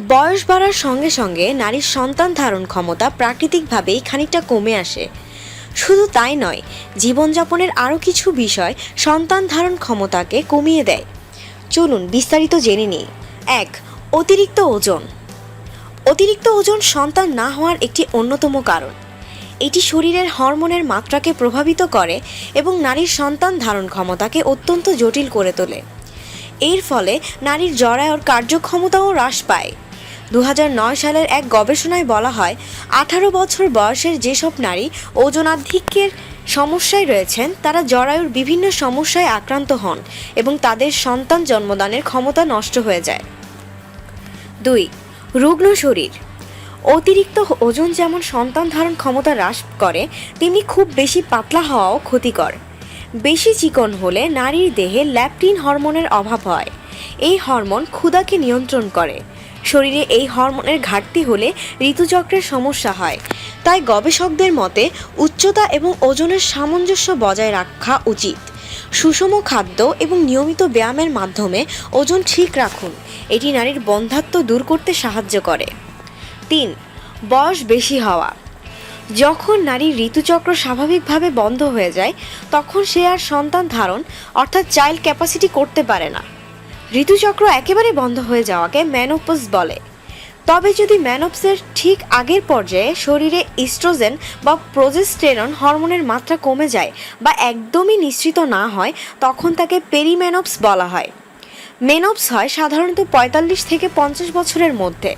বয়স বাড়ার সঙ্গে সঙ্গে নারীর সন্তান ধারণ ক্ষমতা প্রাকৃতিকভাবেই খানিকটা কমে আসে। শুধু তাই নয়, জীবনযাপনের আরও কিছু বিষয় সন্তান ধারণ ক্ষমতাকে কমিয়ে দেয়। চলুন বিস্তারিত জেনে নিই। এক, অতিরিক্ত ওজন। অতিরিক্ত ওজন সন্তান না হওয়ার একটি অন্যতম কারণ। এটি শরীরের হরমোনের মাত্রাকে প্রভাবিত করে এবং নারীর সন্তান ধারণ ক্ষমতাকে অত্যন্ত জটিল করে তোলে। এর ফলে নারীর জরায়ুর কার্যক্ষমতাও হ্রাস পায়। দু হাজার নয় সালের এক গবেষণায় বলা হয়, আঠারো বছর বয়সের যেসব নারী ওজনাধিক্যের সমস্যায় রয়েছেন, তারা জরায়ুর বিভিন্ন সমস্যায় আক্রান্ত হন এবং তাদের সন্তান জন্মদানের ক্ষমতা নষ্ট হয়ে যায়। দুই, রুগ্ন শরীর। অতিরিক্ত ওজন যেমন সন্তান ধারণ ক্ষমতা হ্রাস করে, তেমনি খুব বেশি পাতলা হওয়াও ক্ষতিকর। বেশি চিকন হলে নারীর দেহে ল্যাপটিন হরমোনের অভাব হয়। এই হরমোন ক্ষুধাকে নিয়ন্ত্রণ করে। শরীরে এই হরমোনের ঘাটতি হলে ঋতুচক্রের সমস্যা হয়। তাই গবেষকদের মতে, উচ্চতা এবং ওজনের সামঞ্জস্য বজায় রাখা উচিত। সুষম খাদ্য এবং নিয়মিত ব্যায়ামের মাধ্যমে ওজন ঠিক রাখুন। এটি নারীর বন্ধাত্ব দূর করতে সাহায্য করে। তিন, বয়স বেশি হওয়া। যখন নারীর ঋতুচক্র স্বাভাবিকভাবে বন্ধ হয়ে যায়, তখন সে আর সন্তান ধারণ, অর্থাৎ চাইল্ড ক্যাপাসিটি করতে পারে না। ঋতুচক্র একেবারে বন্ধ হয়ে যাওয়াকে ম্যানোপস বলে। তবে যদি ম্যানোপসের ঠিক আগের পর্যায়ে শরীরে ইস্ট্রোজেন বা প্রোজেস্টেরন হরমোনের মাত্রা কমে যায় বা একদমই নিশ্চিত না হয়, তখন তাকে পেরিম্যানোপস বলা হয়। মেনোপস হয় সাধারণত পঁয়তাল্লিশ থেকে পঞ্চাশ বছরের মধ্যে।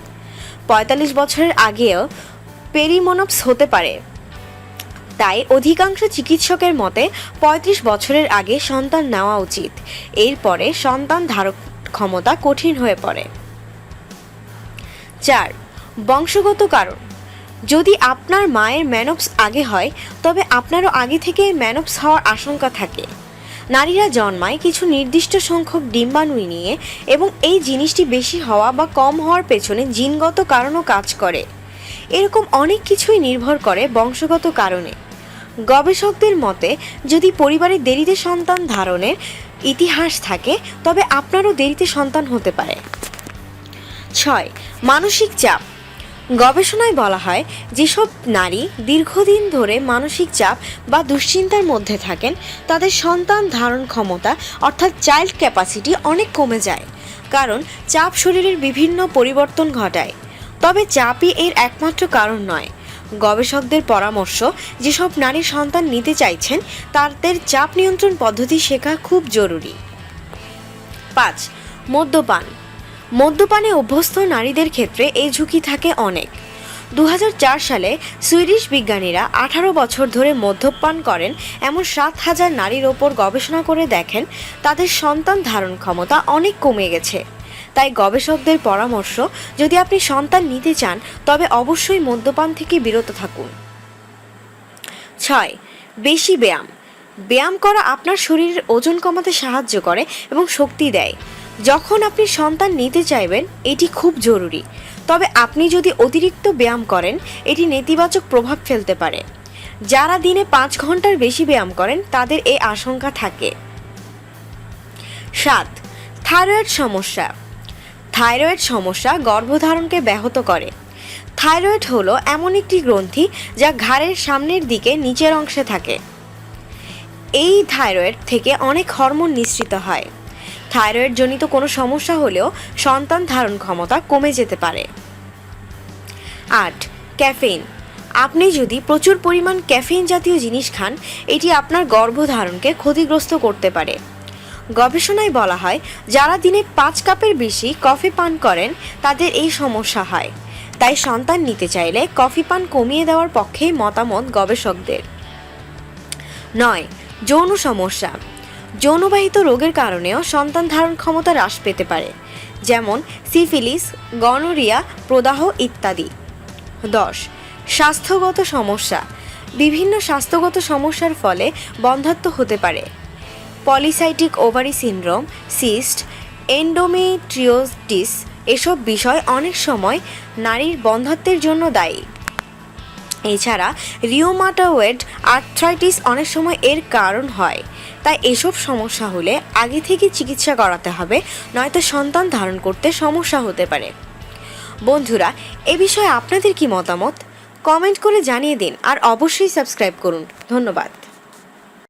পঁয়তাল্লিশ বছরের আগেও পেরিমোনপস হতে পারে। তাই অধিকাংশ চিকিৎসকের মতে পঁয়ত্রিশ বছরের আগে সন্তান নেওয়া উচিত। এরপরে সন্তান ধারক ক্ষমতা কঠিন হয়ে পড়ে। চার, বংশগত কারণ। যদি আপনার মায়ের ম্যানোপস আগে হয়, তবে আপনারও আগে থেকে ম্যানোপস হওয়ার আশঙ্কা থাকে। নারীরা জন্মায় কিছু নির্দিষ্ট সংখ্যক ডিম্বাণু নিয়ে এবং এই জিনিসটি বেশি হওয়া বা কম হওয়ার পেছনে জিনগত কারণও কাজ করে। এরকম অনেক কিছুই নির্ভর করে বংশগত কারণে। গবেষকদের মতে, যদি পরিবারে দেরিতে সন্তান ধারণের ইতিহাস থাকে, তবে আপনারও দেরিতে সন্তান হতে পারে। ছয়, মানসিক চাপ। গবেষণায় বলা হয়, যেসব নারী দীর্ঘদিন ধরে মানসিক চাপ বা দুশ্চিন্তার মধ্যে থাকেন, তাদের সন্তান ধারণ ক্ষমতা, অর্থাৎ চাইল্ড ক্যাপাসিটি অনেক কমে যায়, কারণ চাপ শরীরের বিভিন্ন পরিবর্তন ঘটায়। তবে চাপই এর একমাত্র কারণ নয় গবেষকদের পরামর্শ, যেসব নারী সন্তান নিতে চাইছেন, তাদের চাপ নিয়ন্ত্রণ পদ্ধতি শেখা খুব জরুরি। পাঁচ, মদ্যপান। মদ্যপানে অভ্যস্ত নারীদের ক্ষেত্রে এই ঝুঁকি থাকে অনেক। দু হাজার চার সালে সুইডিশ বিজ্ঞানীরা আঠারো বছর ধরে মদ্যপান করেন, এমন সাত হাজার নারীর ওপর গবেষণা করে দেখেন, তাদের সন্তান ধারণ ক্ষমতা অনেক কমে গেছে। তাই গবেষকদের পরামর্শ, যদি আপনি সন্তান নিতে চান, তবে অবশ্যই মদ্যপান থেকে বিরত থাকুন। ছয়, বেশি ব্যায়াম। ব্যায়াম করা আপনার শরীরের ওজন কমাতে সাহায্য করে এবং শক্তি দেয়। যখন আপনি সন্তান নিতে চাইবেন, এটি খুব জরুরি। তবে আপনি যদি অতিরিক্ত ব্যায়াম করেন, এটি নেতিবাচক প্রভাব ফেলতে পারে। যারা দিনে পাঁচ ঘণ্টার বেশি ব্যায়াম করেন, তাদের এই আশঙ্কা থাকে। সাত, থাইরয়েড সমস্যা। থাইরয়েড সমস্যা গর্ভধারণকে ব্যাহত করে। থাইরয়েড হলো এমন একটি গ্রন্থি যা ঘাড়ের সামনের দিকে নিচের অংশে থাকে। এই থাইরয়েড থেকে অনেক হরমোন নিঃসৃত হয়। থাইরয়েড জনিত কোনো সমস্যা হলেও সন্তান ধারণ ক্ষমতা কমে যেতে পারে। আট, ক্যাফেইন। আপনি যদি প্রচুর পরিমাণ ক্যাফেইন জাতীয় জিনিস খান, এটি আপনার গর্ভধারণকে ক্ষতিগ্রস্ত করতে পারে। গবেষণায় বলা হয়, যারা দিনে পাঁচ কাপের বেশি কফি পান করেন, তাদের এই সমস্যা হয়। তাই সন্তান নিতে চাইলে কফি পান কমিয়ে দেওয়ার পক্ষেই মতামত গবেষকদের। নয়, যৌন সমস্যা। যৌনবাহিত রোগের কারণেও সন্তান ধারণ ক্ষমতা হ্রাস পেতে পারে, যেমন সিফিলিস, গনোরিয়া, প্রদাহ ইত্যাদি। দশ, স্বাস্থ্যগত সমস্যা। বিভিন্ন স্বাস্থ্যগত সমস্যার ফলে বন্ধাত্ব হতে পারে। Polycystic ovary syndrome, cyst endometriosis এসব বিষয় অনেক সময় নারীর বন্ধাত্বের জন্য দায়ী। এছাড়া রিওমাটোয়েড আর্থ্রাইটিস অনেক সময় এর কারণ হয়। তাই এসব সমস্যা হলে আগে থেকে চিকিৎসা করাতে হবে, নয়তো সন্তান ধারণ করতে সমস্যা হতে পারে। বন্ধুরা, এ বিষয়ে আপনাদের কি মতামত? কমেন্ট করে জানিয়ে দিন আর অবশ্যই সাবস্ক্রাইব করুন। ধন্যবাদ।